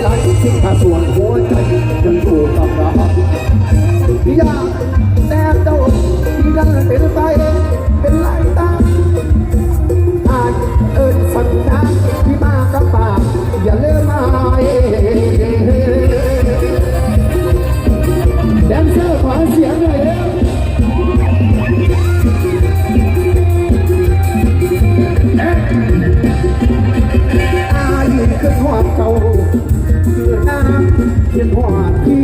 来请他说我真真不刚刚。你呀，难道你让人别人白眼，别来打？ ที่งพอที่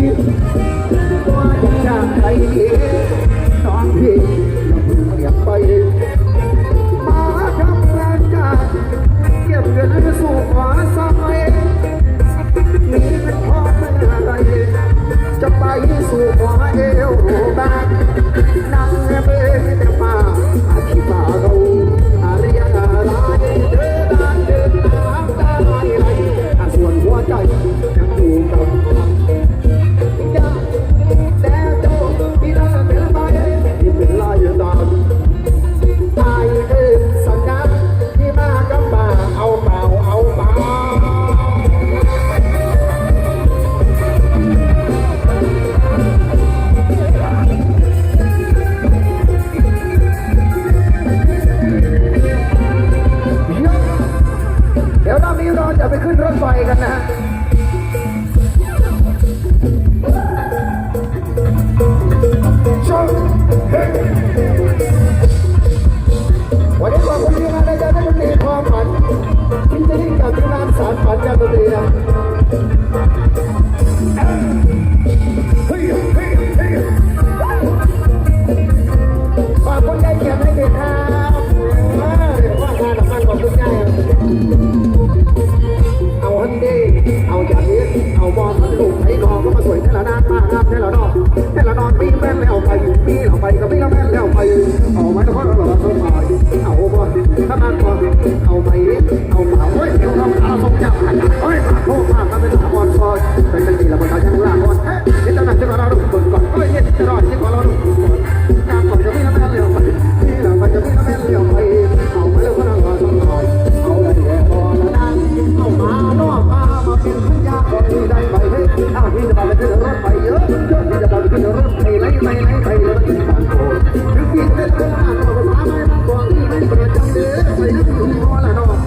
แต่ละนอนปีแม่นแล้วไปปีล้วไปก็ไม่ละแม่นแล้วไปเอาไม้แล้วก็เราเราไปเอาบ่ถ้าดบ่เอา กินสัาก็มีได้ไหมเฮ้อาวที่จะมาเลยขึ้รถไปเยอะเยอะที่จะมาเลยขึ้นรถไปไหนไหนไหนไปเลยที่ผ่านโคตรถพี่จะได้หน้าตัวภาษาไมมาตัวที่ไม่เปิดจเลยไปนั่งถึงมอละนอน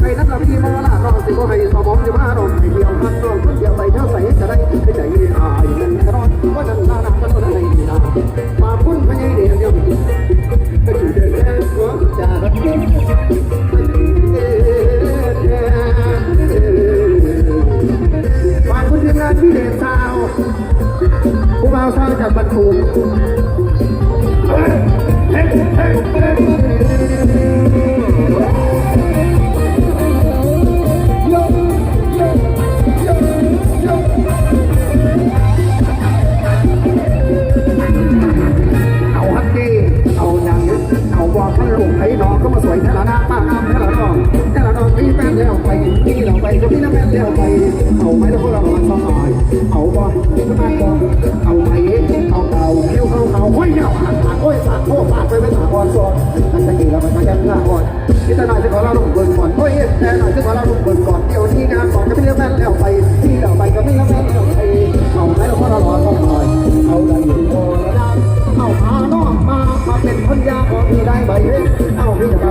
ไปนั่งลำที่มอละนอนสิก็ให้สมองจะมาหรอกไปเดียวพันดองคนเดียวไป สร้างจามบัตรทูมเฮ้เฮ้เฮ้ อนสอนมันตะกี้เราไวมันจะแก้หน้าอ่อนพิจารณาจะขอเราลงเบิร์ก่อนโอ้ยแต่หน่ยจะขอเราลงเบิร์ก่อนเดี๋ยวที่งานก่อนก็ไม่เลี้ยงแม่แล้วไปที่เราไปก็ไม่เลี้ยงแม่แล้วไปเอาไหนเราก็เราหล่อต้องหน่อยเอาใจอยู่พอแล้วเอาพาน้องมามาเป็นพันยาของพี่ได้ไหมเอาพี่จะมา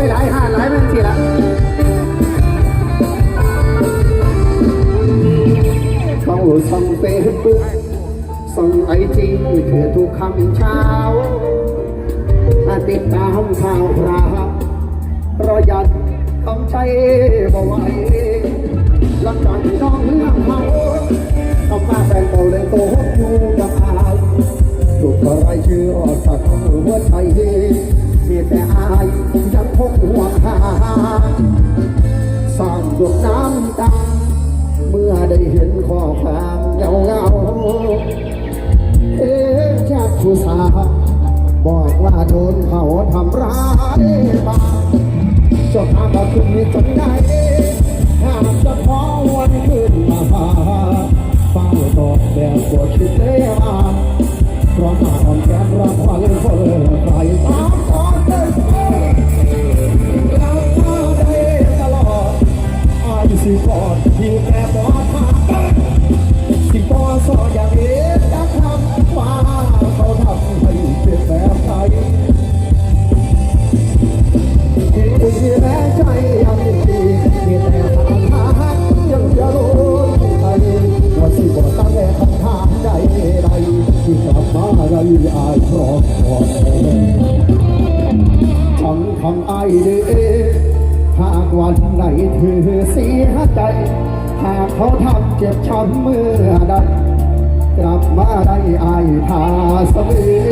ไปหลายหาหลายมันเสียช่องส่องเฟซบุ๊กส่งไอจีเธอทุกคำเช้าติดตามข่าวคราวประหยัดต้องใช้บ่ไหวหลังจากที่น้องเลี้ยงเขาต้องมาแฟนเก่าเลยโตอยู่กับอาถูกอะไรชื่อออกจากหัวใจ มีแต่อายยังคงห่วงหาสร้างหยดน้ำตาเมื่อได้เห็นข้อความเงาเงาเอ๊ะชากผู้สาวบอกว่าโดนเขาทำร้ายมาจนอาบคุณจนได้ บอสออย่าเอ็ดจะทำว่าเขาทำให้เป็นแบบไทยที่แม้ใจยังดีมีแต่ทางหายังจะรู้ไปว่าสิบอตั้งแต่คำถามใดใดที่กลับมาไรอายเพราะขอทำทำไอเด้หากวันไหนเธอเสียใจหากเขาทำเจ็บช้ำเมื่อใด กลับมาได้อายทาสวี